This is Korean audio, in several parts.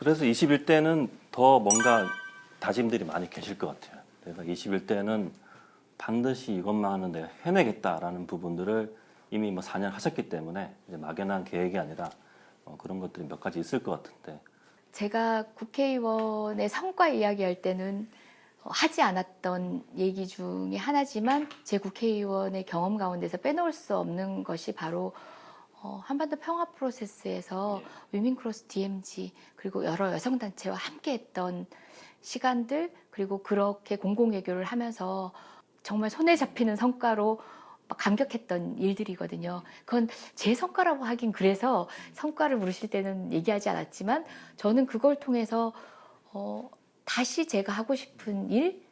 그래서 21대는 더 뭔가 다짐들이 많이 계실 것 같아요. 그래서 21대는 반드시 이것만은 내가 해내겠다라는 부분들을 이미 뭐 4년 하셨기 때문에 이제 막연한 계획이 아니라 어, 그런 것들이 몇 가지 있을 것 같은데 제가 국회의원의 성과 이야기할 때는 어, 하지 않았던 얘기 중에 하나지만 제 국회의원의 경험 가운데서 빼놓을 수 없는 것이 바로 어, 한반도 평화 프로세스에서 위민크로스 DMZ 그리고 여러 여성 단체와 함께했던 시간들 그리고 그렇게 공공 외교를 하면서 정말 손에 잡히는 성과로 막 감격했던 일들이거든요. 그건 제 성과라고 하긴 그래서 성과를 물으실 때는 얘기하지 않았지만 저는 그걸 통해서 어, 다시 제가 하고 싶은 일,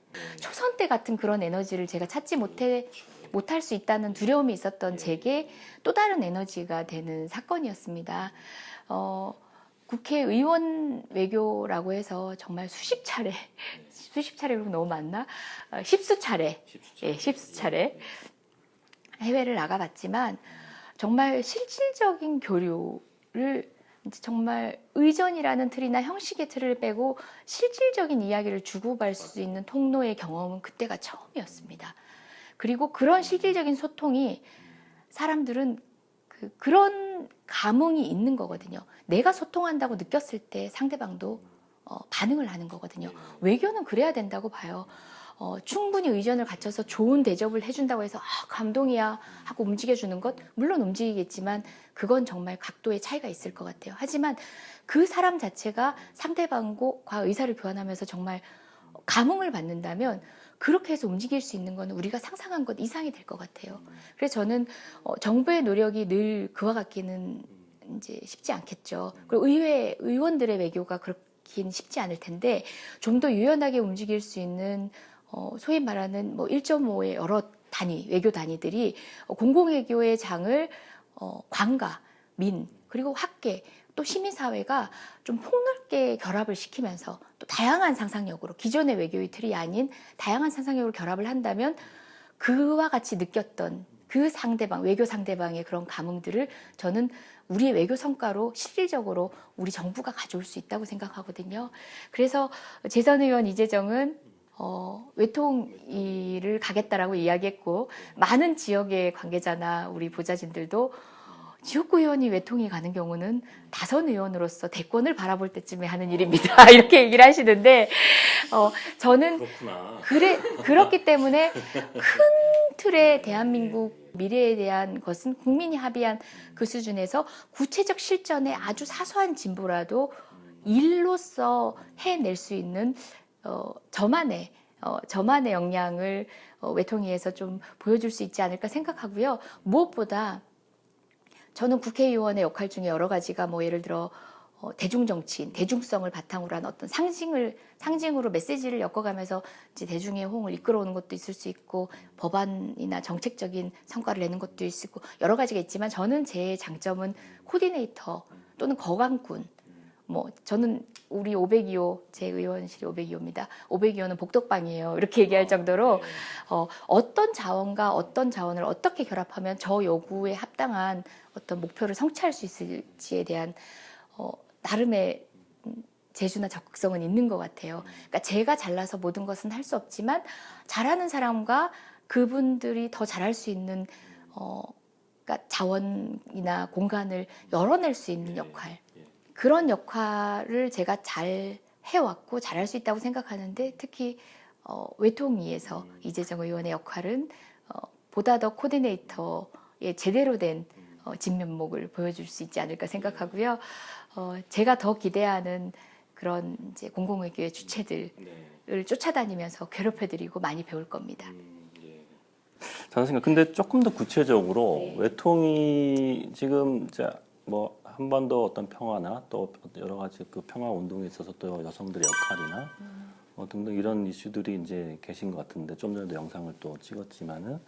초선 때 같은 그런 에너지를 제가 찾지 못해 못할 수 있다는 두려움이 있었던 제게 또 다른 에너지가 되는 사건이었습니다. 어, 국회의원 외교라고 해서 정말 수십 차례, 수십 차례로 너무 많나? 어, 십수 차례, 예, 십수 차례. 해외를 나가봤지만 정말 실질적인 교류를 정말 의전이라는 틀이나 형식의 틀을 빼고 실질적인 이야기를 주고받을 수 있는 통로의 경험은 그때가 처음이었습니다. 그리고 그런 실질적인 소통이 사람들은 그, 그런 감흥이 있는 거거든요. 내가 소통한다고 느꼈을 때 상대방도 어, 반응을 하는 거거든요. 외교는 그래야 된다고 봐요. 어, 충분히 의전을 갖춰서 좋은 대접을 해준다고 해서 아, 감동이야 하고 움직여주는 것 물론 움직이겠지만 그건 정말 각도의 차이가 있을 것 같아요. 하지만 그 사람 자체가 상대방과 의사를 교환하면서 정말 감흥을 받는다면 그렇게 해서 움직일 수 있는 건 우리가 상상한 것 이상이 될 것 같아요. 그래서 저는 어, 정부의 노력이 늘 그와 같기는 이제 쉽지 않겠죠. 그리고 의회 의원들의 외교가 그렇긴 쉽지 않을 텐데 좀 더 유연하게 움직일 수 있는 어, 소위 말하는 뭐 1.5의 여러 단위 외교 단위들이 어, 공공외교의 장을 어, 관가, 민 그리고 학계 또 시민사회가 좀 폭넓게 결합을 시키면서 또 다양한 상상력으로 기존의 외교의 틀이 아닌 다양한 상상력으로 결합을 한다면 그와 같이 느꼈던 그 상대방 외교 상대방의 그런 감흥들을 저는 우리의 외교 성과로 실질적으로 우리 정부가 가져올 수 있다고 생각하거든요. 그래서 재선 의원 이재정은 어, 외통 일을 가겠다라고 이야기했고 많은 지역의 관계자나 우리 보좌진들도 지역구 의원이 외통이 가는 경우는 다선 의원으로서 대권을 바라볼 때쯤에 하는 일입니다. 이렇게 얘기를 하시는데 어, 저는 그렇구나. 그래 그렇기 때문에 큰 틀의 대한민국 미래에 대한 것은 국민이 합의한 그 수준에서 구체적 실전에 아주 사소한 진보라도 일로서 해낼 수 있는 어, 저만의 어, 저만의 역량을 어, 외통위에서 좀 보여줄 수 있지 않을까 생각하고요. 무엇보다 저는 국회의원의 역할 중에 여러 가지가 뭐 예를 들어 어, 대중정치인, 대중성을 바탕으로 한 어떤 상징을 상징으로 메시지를 엮어가면서 이제 대중의 호응을 이끌어오는 것도 있을 수 있고 법안이나 정책적인 성과를 내는 것도 있을 고 여러 가지가 있지만 저는 제 장점은 코디네이터 또는 거강꾼. 뭐 저는 우리 502호 제 의원실이 502호입니다. 502호는 복덕방이에요. 이렇게 얘기할 정도로 어, 어떤 자원과 어떤 자원을 어떻게 결합하면 저 요구에 합당한 어떤 목표를 성취할 수 있을지에 대한 어, 나름의 음, 재주나 적극성은 있는 것 같아요. 그러니까 제가 잘나서 모든 것은 할 수 없지만 잘하는 사람과 그분들이 더 잘할 수 있는 어, 그러니까 자원이나 공간을 열어낼 수 있는 역할. 그런 역할을 제가 잘 해왔고 잘할 수 있다고 생각하는데 특히 어, 외통위에서 이재정 의원의 역할은 어, 보다 더 코디네이터의 제대로 된 어, 진면목을 보여줄 수 있지 않을까 생각하고요. 어, 제가 더 기대하는 그런 이제 공공외교의 주체들을 네. 쫓아다니면서 괴롭혀드리고 많이 배울 겁니다. 음, 예. 저는 생각 근데 조금 더 구체적으로 네. 외통이 지금 뭐 한반도 어떤 평화나 또 여러 가지 그 평화 운동에 있어서 또 여성들의 역할이나 뭐 등등 이런 이슈들이 이제 계신 것 같은데 좀 전에도 영상을 또 찍었지만은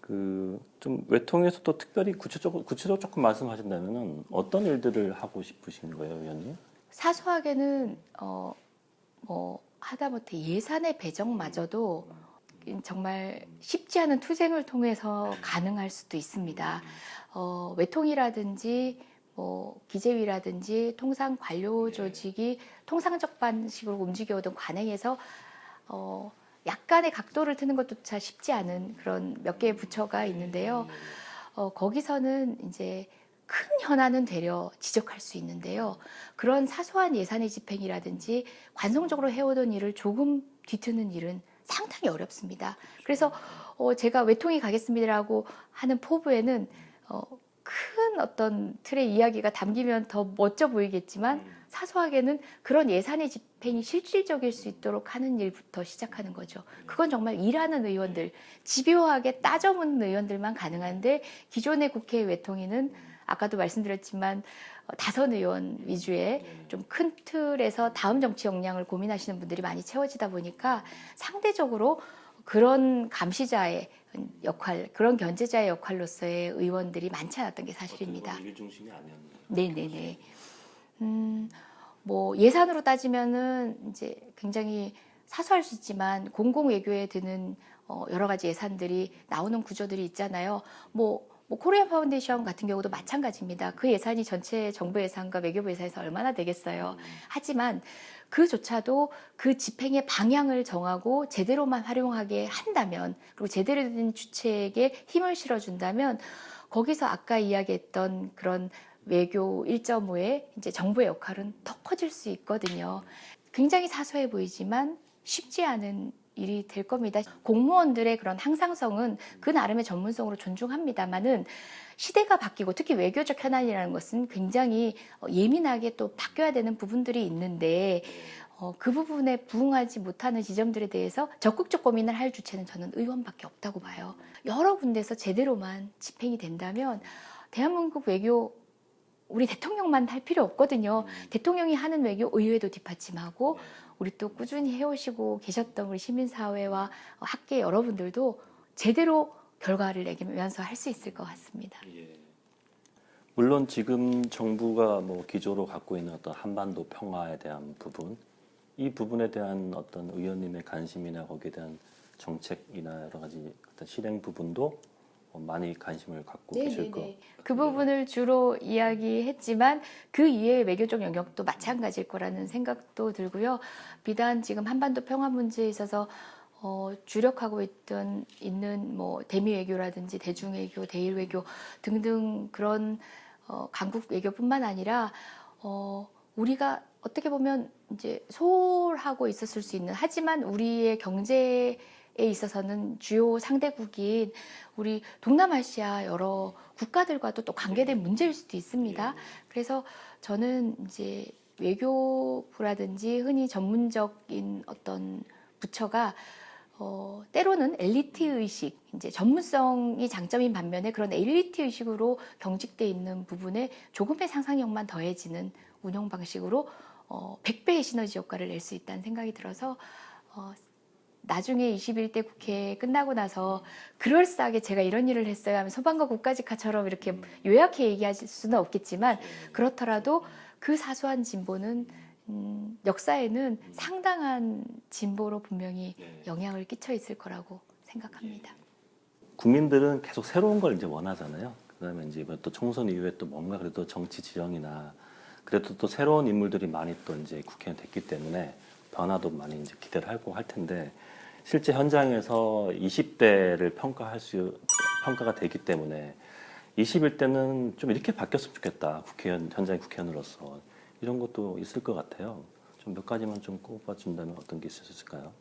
그 좀 외통에서 또 특별히 구체적으로 구체적으로 조금 말씀하신다면은 어떤 일들을 하고 싶으신 거예요, 의원님? 사소하게는 어, 뭐 하다못해 예산의 배정마저도 정말 쉽지 않은 투쟁을 통해서 가능할 수도 있습니다. 어, 외통이라든지 뭐 기재위라든지 통상 관료 네. 조직이 통상적 방식으로 움직여오던 관행에서 어, 약간의 각도를 트는 것조차 쉽지 않은 그런 몇 개의 부처가 있는데요. 어, 거기서는 이제 큰 현안은 되려 지적할 수 있는데요. 그런 사소한 예산의 집행이라든지 관성적으로 해오던 일을 조금 뒤트는 일은 상당히 어렵습니다. 그래서 어, 제가 외통이 가겠습니다라고 하는 포부에는 어, 큰 어떤 틀의 이야기가 담기면 더 멋져 보이겠지만 사소하게는 그런 예산의 집행이 실질적일 수 있도록 하는 일부터 시작하는 거죠. 그건 정말 일하는 의원들, 집요하게 따져묻는 의원들만 가능한데 기존의 국회 외통위는 아까도 말씀드렸지만 어, 다선 의원 위주의 좀 큰 틀에서 다음 정치 역량을 고민하시는 분들이 많이 채워지다 보니까 상대적으로 그런 감시자의 역할, 그런 견제자의 역할로서의 의원들이 많지 않았던 게 사실입니다. 일 중심이 아니었네요. 네네네. 음, 뭐 예산으로 따지면은 이제 굉장히 사소할 수 있지만 공공 외교에 드는 어, 여러 가지 예산들이 나오는 구조들이 있잖아요. 뭐, 뭐 코리아 파운데이션 같은 경우도 마찬가지입니다. 그 예산이 전체 정부 예산과 외교부 예산에서 얼마나 되겠어요. 하지만 그조차도 그 집행의 방향을 정하고 제대로만 활용하게 한다면 그리고 제대로 된 주체에게 힘을 실어준다면 거기서 아까 이야기했던 그런 외교 1.5의 이제 정부의 역할은 더 커질 수 있거든요. 굉장히 사소해 보이지만 쉽지 않은 일이 될 겁니다. 공무원들의 그런 항상성은 그 나름의 전문성으로 존중합니다만은 시대가 바뀌고 특히 외교적 현안이라는 것은 굉장히 어, 예민하게 또 바뀌어야 되는 부분들이 있는데 어, 그 부분에 부응하지 못하는 지점들에 대해서 적극적 고민을 할 주체는 저는 의원밖에 없다고 봐요. 여러 군데서 제대로만 집행이 된다면 대한민국 외교 우리 대통령만 할 필요 없거든요. 대통령이 하는 외교 의회도 뒷받침하고 우리 또 꾸준히 해오시고 계셨던 우리 시민사회와 학계 여러분들도 제대로 결과를 내면서 할 수 있을 것 같습니다. 예. 물론 지금 정부가 뭐 기조로 갖고 있는 어떤 한반도 평화에 대한 부분, 이 부분에 대한 어떤 의원님의 관심이나 거기에 대한 정책이나 여러 가지 어떤 실행 부분도 어, 많이 관심을 갖고 계실 거. 그 부분을 주로 이야기했지만 그 이외의 외교 적 영역도 마찬가지일 거라는 생각도 들고요. 비단 지금 한반도 평화 문제에 있어서 어, 주력하고 있던 있는 뭐 대미 외교라든지 대중 외교, 대일 외교 등등 그런 어, 강국 외교뿐만 아니라 어, 우리가 어떻게 보면 이제 소홀하고 있었을 수 있는 하지만 우리의 경제에 있어서는 주요 상대국인 우리 동남아시아 여러 국가들과도 또 관계된 문제일 수도 있습니다. 그래서 저는 이제 외교부라든지 흔히 전문적인 어떤 부처가 어, 때로는 엘리트 의식, 이제 전문성이 장점인 반면에 그런 엘리트 의식으로 경직돼 있는 부분에 조금의 상상력만 더해지는 운영 방식으로 어, 100배의 시너지 효과를 낼 수 있다는 생각이 들어서 어, 나중에 21대 국회 끝나고 나서 그럴싸하게 제가 이런 일을 했어요 하면 소방과 국가직화처럼 이렇게 요약해 얘기하실 수는 없겠지만 그렇더라도 그 사소한 진보는 음, 역사에는 상당한 진보로 분명히 영향을 끼쳐 있을 거라고 생각합니다. 국민들은 계속 새로운 걸 이제 원하잖아요. 그다음에 이제 뭐또 총선 이후에 또 뭔가 그래도 정치 지형이나 그래도 또 새로운 인물들이 많이 또 이제 국회의원 됐기 때문에 변화도 많이 이제 기대를 하고 할 텐데 실제 현장에서 20대를 평가할 수 평가가 되기 때문에 21대는 좀 이렇게 바뀌었으면 좋겠다. 국회의원 현장의 국회의원으로서 이런 것도 있을 것 같아요. 좀 몇 가지만 좀 꼽아준다면 어떤 게 있을까요?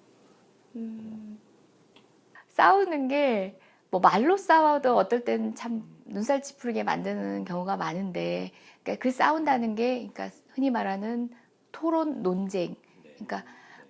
싸우는 게 뭐 말로 싸워도 어떨 때는 참 눈살 찌푸리게 만드는 경우가 많은데 그러니까 그 싸운다는 게 그러니까 흔히 말하는 토론 논쟁 그러니까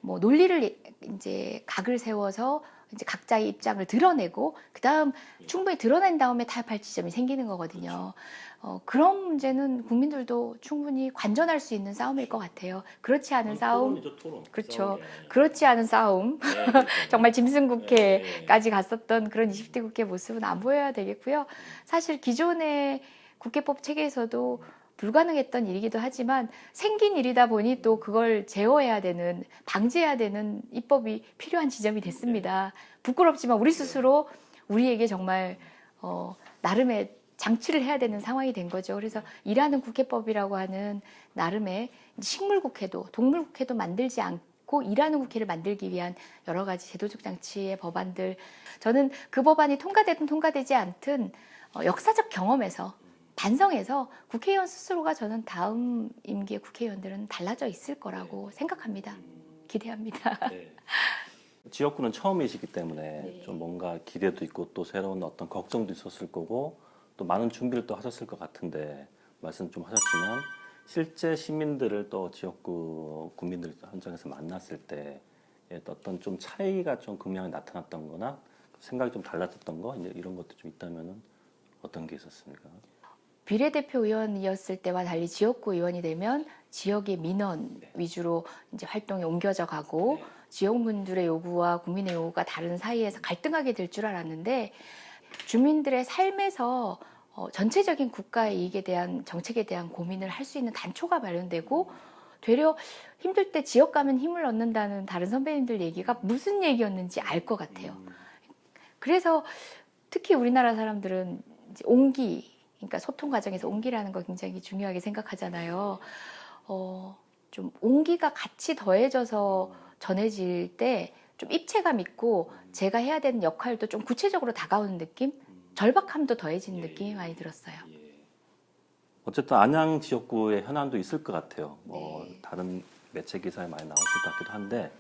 뭐 논리를 이제 각을 세워서 이제 각자의 입장을 드러내고 그다음 충분히 드러낸 다음에 타협할 지점이 생기는 거거든요. 어, 그런 문제는 국민들도 충분히 관전할 수 있는 싸움일 것 같아요. 그렇지 않은 싸움, 토론. 그렇죠. 그렇지 않은 싸움, 정말 짐승 국회까지 갔었던 그런 20대 국회 모습은 안 보여야 되겠고요. 사실 기존의 국회법 체계에서도 불가능했던 일이기도 하지만 생긴 일이다 보니 또 그걸 제어해야 되는, 방지해야 되는 입법이 필요한 지점이 됐습니다. 부끄럽지만 우리 스스로 우리에게 정말 어, 나름의 장치를 해야 되는 상황이 된 거죠. 그래서 일하는 국회법이라고 하는 나름의 식물 국회도 동물 국회도 만들지 않고 일하는 국회를 만들기 위한 여러 가지 제도적 장치의 법안들 저는 그 법안이 통과되든 통과되지 않든 어, 역사적 경험에서 반성해서 국회의원 스스로가 저는 다음 임기의 국회의원들은 달라져 있을 거라고 생각합니다. 기대합니다. 네. 지역구는 처음이시기 때문에 네. 좀 뭔가 기대도 있고 또 새로운 어떤 걱정도 있었을 거고 또 많은 준비를 또 하셨을 것 같은데 말씀 좀 하셨지만 실제 시민들을 또 지역구 국민들 현장에서 만났을 때 어떤 좀 차이가 좀 극명히 나타났던 거나 생각이 좀 달라졌던 거 이런 것도 좀 있다면은 어떤 게 있었습니까? 비례대표 의원이었을 때와 달리 지역구 의원이 되면 지역의 민원 네. 위주로 이제 활동이 옮겨져 가고 지역민들의 요구와 국민의 요구가 다른 사이에서 갈등하게 될 줄 알았는데 주민들의 삶에서 어, 전체적인 국가의 이익에 대한 정책에 대한 고민을 할 수 있는 단초가 마련되고 되려 힘들 때 지역 가면 힘을 얻는다는 다른 선배님들 얘기가 무슨 얘기였는지 알 것 같아요. 음, 그래서 특히 우리나라 사람들은 이제 옹기, 그러니까 소통 과정에서 옹기라는 거 굉장히 중요하게 생각하잖아요. 어, 좀 옹기가 같이 더해져서 전해질 때 좀 입체감 있고 제가 해야 되는 역할도 좀 구체적으로 다가오는 느낌? 절박함도 더해지는 예, 느낌이 예. 많이 들었어요. 예. 어쨌든 안양 지역구의 현안도 있을 것 같아요. 뭐 네. 다른 매체 기사에 많이 나왔을 것 같기도 한데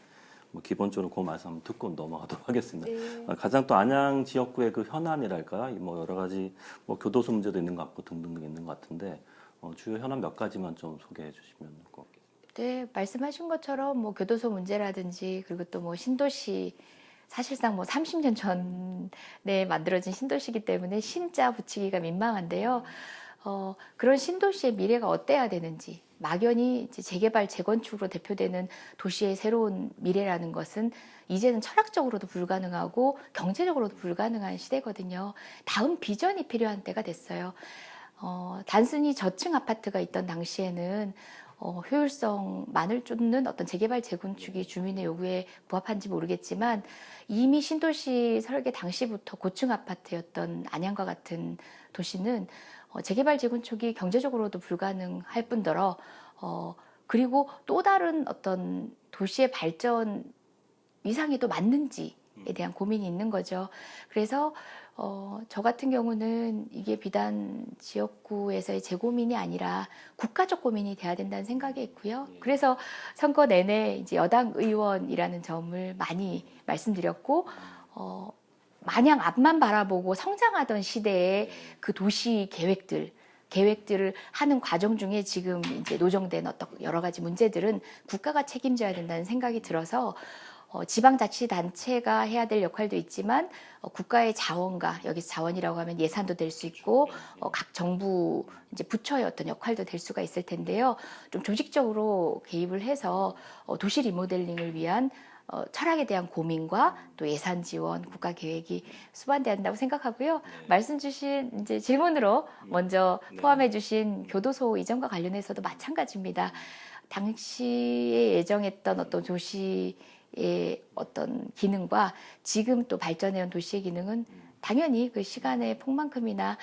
뭐 기본적으로 그 말씀 한번 듣고 넘어가도록 하겠습니다. 네. 어, 가장 또 안양 지역구의 그 현안이랄까 뭐 여러 가지 뭐 교도소 문제도 있는 것 같고 등등 있는 것 같은데 어, 주요 현안 몇 가지만 좀 소개해 주시면 좋을 것 같겠습니다. 네, 말씀하신 것처럼 뭐 교도소 문제라든지 그리고 또 뭐 신도시 사실상 뭐 30년 전에 만들어진 신도시이기 때문에 신자 붙이기가 민망한데요. 어, 그런 신도시의 미래가 어때야 되는지 막연히 재개발 재건축으로 대표되는 도시의 새로운 미래라는 것은 이제는 철학적으로도 불가능하고 경제적으로도 불가능한 시대거든요. 다음 비전이 필요한 때가 됐어요. 어, 단순히 저층 아파트가 있던 당시에는 어, 효율성만을 쫓는 어떤 재개발 재건축이 주민의 요구에 부합한지 모르겠지만 이미 신도시 설계 당시부터 고층 아파트였던 안양과 같은 도시는 어, 재개발 재건축이 경제적으로도 불가능할 뿐더러 어, 그리고 또 다른 어떤 도시의 발전 또 맞는지에 대한 고민이 있는 거죠. 그래서 어, 저 같은 경우는 이게 비단 지역구에서의 제 고민이 아니라 국가적 고민이 돼야 된다는 생각이 있고요. 예. 그래서 선거 내내 이제 여당 의원이라는 점을 많이 말씀드렸고, 어, 마냥 앞만 바라보고 성장하던 시대의 그 도시 계획들, 계획들을 하는 과정 중에 지금 이제 노정된 어떤 여러 가지 문제들은 국가가 책임져야 된다는 생각이 들어서 어, 지방자치단체가 해야 될 역할도 있지만 어, 국가의 자원과 여기서 자원이라고 하면 예산도 될 수 있고 어, 각 정부 이제 부처의 어떤 역할도 될 수가 있을 텐데요. 좀 조직적으로 개입을 해서 어, 도시 리모델링을 위한 어, 철학에 대한 고민과 또 예산 지원, 국가 계획이 수반돼야 한다고 생각하고요. 말씀 주신 이제 질문으로 먼저 네. 포함해 주신 교도소 이전과 관련해서도 마찬가지입니다. 당시에 예정했던 어떤 도시의 어떤 기능과 지금 또 발전해온 도시의 기능은 당연히 그 시간의 폭만큼이나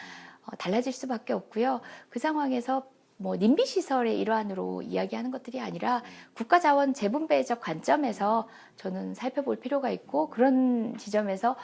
어, 달라질 수밖에 없고요. 그 상황에서 뭐 님비 시설의 일환으로 이야기하는 것들이 아니라 국가 자원 재분 배적 관점에서 저는 살펴볼 필요가 있고 그런 지점에서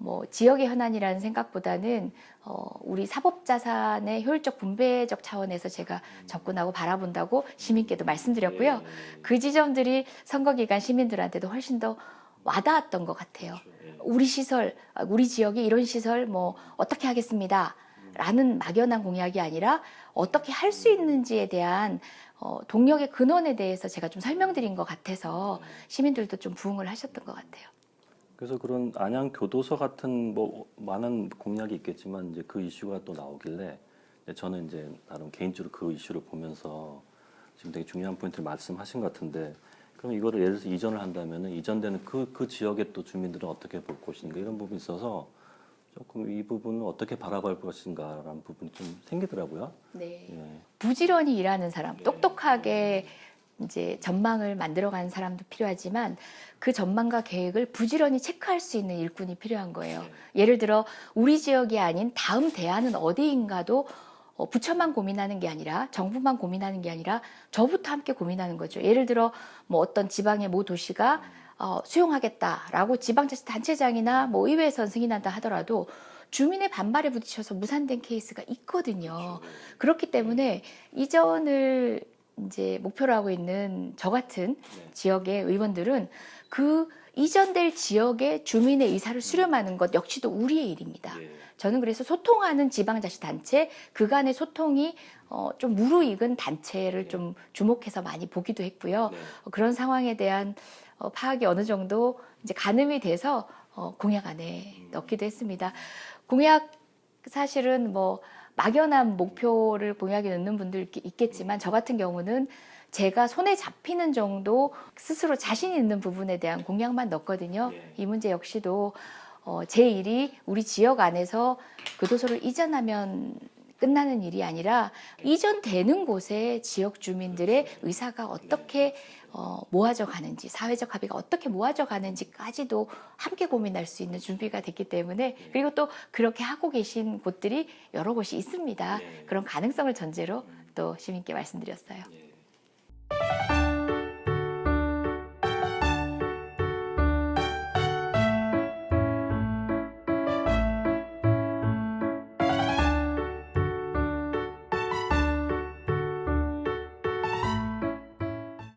뭐 지역의 현안이라는 생각보다는 어, 우리 사법 자산의 효율적 분배적 차원에서 제가 접근하고 바라본다고 시민께도 말씀드렸고요. 그 지점들이 선거 기간 시민들한테도 훨씬 더 와닿았던 것 같아요. 우리 시설, 아, 우리 지역이 이런 시설 뭐 어떻게 하겠습니다. 라는 막연한 공약이 아니라 어떻게 할 수 있는지에 대한 어, 동력의 근원에 대해서 제가 좀 설명드린 것 같아서 시민들도 좀 부응을 하셨던 것 같아요. 그래서 그런 안양 교도소 같은 뭐 많은 공약이 있겠지만 이제 그 이슈가 또 나오길래 저는 이제 나름 개인적으로 그 이슈를 보면서 지금 되게 중요한 포인트를 말씀하신 것 같은데 그럼 이거를 예를 들어서 이전을 한다면은 이전되는 그, 그 지역의 또 주민들은 어떻게 볼 것인가 이런 부분이 있어서 조금 이 부분을 어떻게 바라볼 것인가라는 부분이 좀 생기더라고요. 네. 예. 부지런히 일하는 사람, 똑똑하게 이제 전망을 만들어가는 사람도 필요하지만 그 전망과 계획을 부지런히 체크할 수 있는 일꾼이 필요한 거예요. 예를 들어 우리 지역이 아닌 다음 대안은 어디인가도 어, 부처만 고민하는 게 아니라 정부만 고민하는 게 아니라 저부터 함께 고민하는 거죠. 예를 들어 뭐 어떤 지방의 모 도시가 어, 수용하겠다라고 지방자치단체장이나 뭐 의회에서 승인한다 하더라도 주민의 반발에 부딪혀서 무산된 케이스가 있거든요. 그렇기 때문에 이전을 이제 목표로 하고 있는 저 같은 네. 지역의 의원들은 그 이전될 지역의 주민의 의사를 수렴하는 것 역시도 우리의 일입니다. 예. 저는 그래서 소통하는 지방자치단체 그간의 소통이 어, 좀 무르익은 단체를 네. 좀 주목해서 많이 보기도 했고요. 네. 어, 그런 상황에 대한 어, 파악이 어느 정도 이제 가늠이 돼서 어, 공약 안에 음. 넣기도 했습니다. 공약 사실은 뭐 막연한 목표를 공약에 넣는 분들 있- 있겠지만 저 같은 경우는 제가 손에 잡히는 정도 스스로 자신 있는 부분에 대한 공약만 넣었거든요. 예. 이 문제 역시도 어, 제 일이 우리 지역 안에서 교도소를 이전하면 끝나는 일이 아니라 이전되는 곳에 지역 주민들의 의사가 어떻게 어, 모아져 가는지 사회적 합의가 어떻게 모아져 가는지까지도 함께 고민할 수 있는 준비가 됐기 때문에 그리고 또 그렇게 하고 계신 곳들이 여러 곳이 있습니다. 네. 그런 가능성을 전제로 또 시민께 말씀드렸어요. 예.